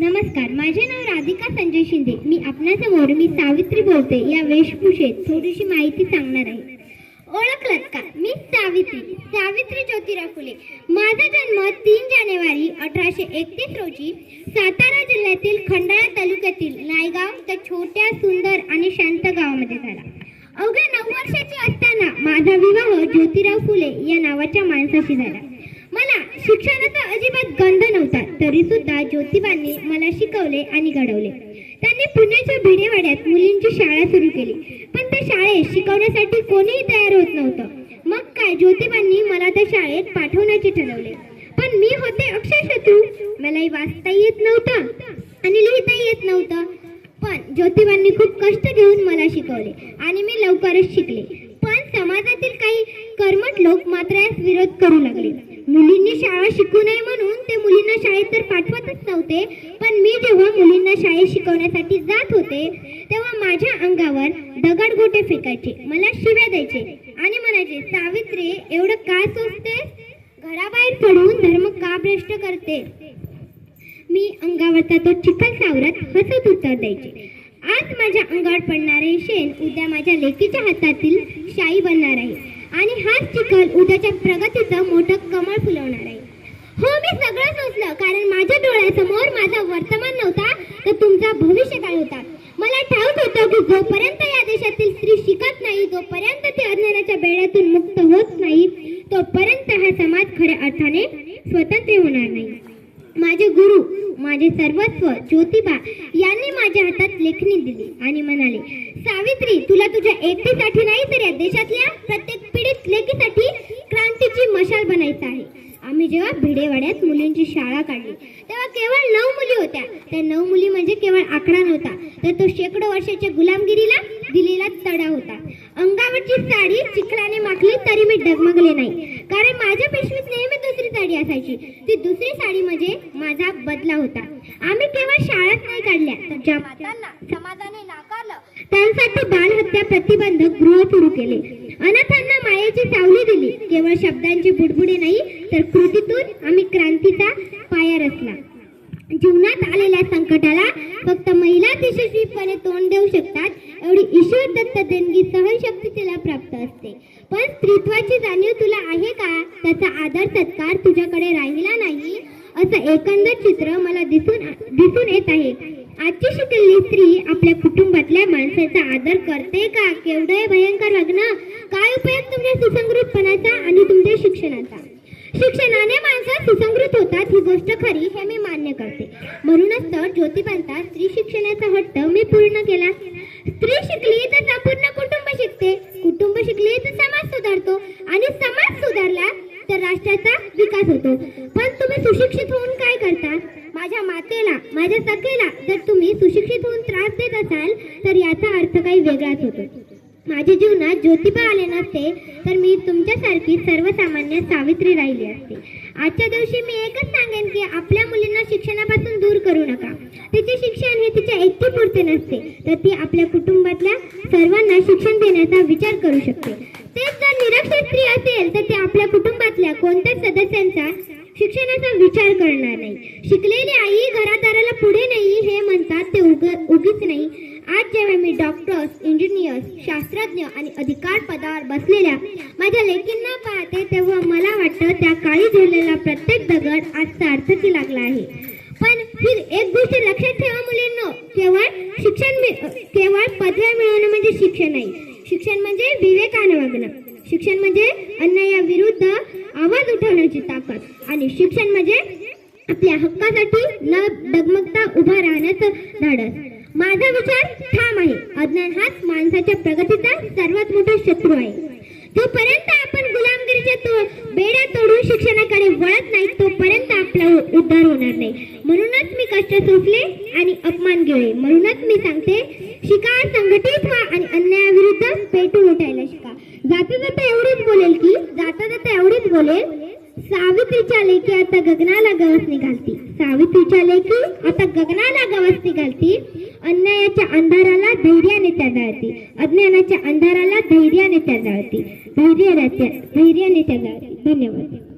नमस्कार माझे नाव राधिका संजय शिंदे. मी आपणासमोर मी सावित्री बोलते. या वेशभूषेत थोडीशी माहिती सांगणार आहे. ओळखलत का? मी सावित्री सावित्री ज्योतिराव फुले. माझा जन्म तीन जानेवारी अठराशे एकतीस रोजी सातारा जिल्ह्यातील खंडाळा तालुक्यातील नायगाव त्या छोट्या सुंदर आणि शांत गावामध्ये झाला. अवघ्या नऊ वर्षाची असताना माझा विवाह ज्योतिराव फुले या नावाच्या माणसाशी झाला. मला शिक्षणाचा कंद नव्हता तरी सुद्धा ज्योतिबांनी मला शिकवले आणि घडवले. त्यांनी पुण्याच्या भिडेवाड्यात मुलींची शाळा सुरू केली. पण त्या शाळेत शिकवण्यासाठी कोणीही तयार होत नव्हतं. मग काय ज्योतिबांनी मला त्या शाळेत पाठवण्याचे ठरवले. पण मी होते अक्षरशत्रू. मलाही वाचता येत नव्हतं आणि लिहिता येत नव्हतं. पण ज्योतिबांनी खूप कष्ट घेऊन मला शिकवले आणि मी लवकरच शिकले. पण समाजातील काही कर्मट लोक मात्र यास विरोध करू लागले. मुलींनी शाळा शिकू नये म्हणून ते मुलींना शाळेत तर पाठवतच नव्हते पण मी जेव्हा मुलींना शाळेत शिकवण्यासाठी जात होते तेव्हा माझ्या अंगावर दगड गोटे फेकायचे मला शिव्या द्यायचे आणि म्हणायचे सावित्री एवढं का सोचते घराबाहेर पडून धर्म का भ्रष्ट करते मी अंगावरचा तो चिखल सावरत हसत उत्तर द्यायचे. आज माझ्या अंगावर पडणारे शेण उद्या माझ्या लेकीच्या हातातील शाई बनणार आहे. आणि हाच चिखल उद्याच्या प्रगतीचं मोठं कमळ फुलवणार आहे. हो मी सगळं सोचलं कारण माझ्या डोळ्यासमोर माझा वर्तमान नव्हता तर तुमचा भविष्यकाळ होता मला ठाऊक होतं की जोपर्यंत या देशातील स्त्री शिकत नाही जोपर्यंत ती अज्ञानाच्या बेड्यातून मुक्त होत नाही तोपर्यंत हा समाज खऱ्या अर्थाने स्वतंत्र होणार नाही. माझे गुरु माझे सर्वस्व ज्योतिबा यांनी माझ्या हातात लेखणी दिली आणि म्हणाले सावित्री तुला तुझ्या एकटीसाठी नाही तर या देशातल्या प्रत्येक पीडित लेकीसाठी क्रांतीची मशाल बनायचं आहे. आम्ही जेव्हा भिडेवाड्यात मुलींची शाळा काढली तेव्हा केवळ नऊ मुली होत्या. त्या नऊ मुली म्हणजे केवळ आकडा नव्हता तर तो शेकडो वर्षाच्या गुलामगिरीला दिलेला तडा होता. अंगावरची साडी चिखलाने माखली तरी मी डगमगले नाही कारण माझ्या पेशवीत असायची. ती दुसरी साडी म्हणजे माझा बदला होता. आम्ही केवळ शाळाच नाही काढल्या तर ज्या मातांना समाजाने नाकारलं. त्यांसाठी बालहत्या प्रतिबंधक गृह सुरू केले. अनाथांना मायेची सावली दिली. केवळ शब्दांची बुडबुडे नाही तर कृतीतून आम्ही क्रांतीचा पाया रचला. जीवनात आलेल्या संकटाला फक्त महिलाच यशस्वीपणे तोंड देऊ शकतात एवढी ईश्वर दत्त देणगी असते. पण स्त्रीत्वाची जाणीव तुला आहे का? त्याचा आदर सत्कार तुझ्याकडे राहिला नाही? असं एकंदर चित्र मला दिसून दिसून येत आहे. आजची शिकलेली स्त्री आपल्या कुटुंबातल्या माणसाचा आदर करते का? केवढे भयंकर लग्न? काय उपयोग तुमच्या सुसंस्कृतपणाचा आणि तुमच्या शिक्षणाचा? शिक्षणाने माणसं सुसंस्कृत होतात ही गोष्ट खरी हे मी मान्य करते. म्हणूनच तर ज्योतिबांचा स्त्री शिक्षणाचा हट्ट मी पूर्ण केला. स्त्री शिकली तर संपूर्ण कुटुंब शिकते कुटुंब शिकले तर समाज सुधारतो आणि समाज सुधारला तर राष्ट्राचा विकास होतो पण तुम्ही सुशिक्षित होऊन काय करता माझ्या मातेला माझ्या सखेला जर तुम्ही सुशिक्षित होऊन त्रास देत असाल तर याचा अर्थ काही वेगळाच होतो. माझ्या जीवनात ज्योतिबा आले नसते तर मी तुमच्यासारखी सर्वसामान्य सावित्री राहिली असते. आजच्या दिवशी मी एकच सांगेन की आपल्या मुलींना शिक्षणापासून दूर करू नका. तिचे शिक्षण हे तिच्या एकटीपुरते नसते तर ती आपल्या कुटुंबातल्या सर्वांना शिक्षण देण्याचा विचार करू शकते. तेच जर निरक्षर स्त्री असेल तर ती आपल्या कुटुंबातल्या कोणत्याच सदस्यांचा शिक्षणाचा विचार करणार नाही. शिकलेली आई घरादाराला पुढे नाही हे म्हणतात ते उग उगीच नाही. आज जेव्हा मी डॉक्टर्स इंजिनियर्स शास्त्रज्ञ आणि अधिकार पदावर बसलेल्या माझ्या लेकींना पाहते तेव्हा मला वाटतं त्या काळी झेललेला प्रत्येक दगड आज सार्थकी लागला आहे. पण ही एक गोष्ट लक्षात ठेवा मुलींनो केवळ शिक्षण केवळ पदव्या मिळवणं म्हणजे शिक्षण नाही. शिक्षण म्हणजे विवेकानं वागणं. शिक्षण म्हणजे अन्यायाविरुद्ध करण्याची ताकद. आणि शिक्षण म्हणजे आपल्या हक्कासाठी न डगमगता उभा राहण्याचं धाडस. माझा विचार ठाम आहे. अज्ञान हाच माणसाच्या प्रगतीचा सर्वात मोठा शत्रू आहे. जोपर्यंत आपण गुलामगिरीच्या तो बेड्या तोडून शिक्षणाकडे वळत नाही तोपर्यंत आपला उद्धार होणार नाही. म्हणूनच मी कष्ट सोसले आणि अपमान गिळे म्हणूनच मी सांगते शिका संघटित व्हा आणि अन्यायाविरुद्ध पेटून उठायला शिका. जाता जाता एवढीच बोलेल की जाता जाता एवढीच बोलेल सावित्रीच्या लेखी आता गगनाला गवस निघालती. सावित्रीच्या लेखी आता गगनाला गवस निघालती. अन्यायाच्या अंधाराला धैर्याने त्या जाळती. अज्ञानाच्या अंधाराला धैर्याने त्या जाळती. धैर्य धैर्याने त्या जाळती. धन्यवाद.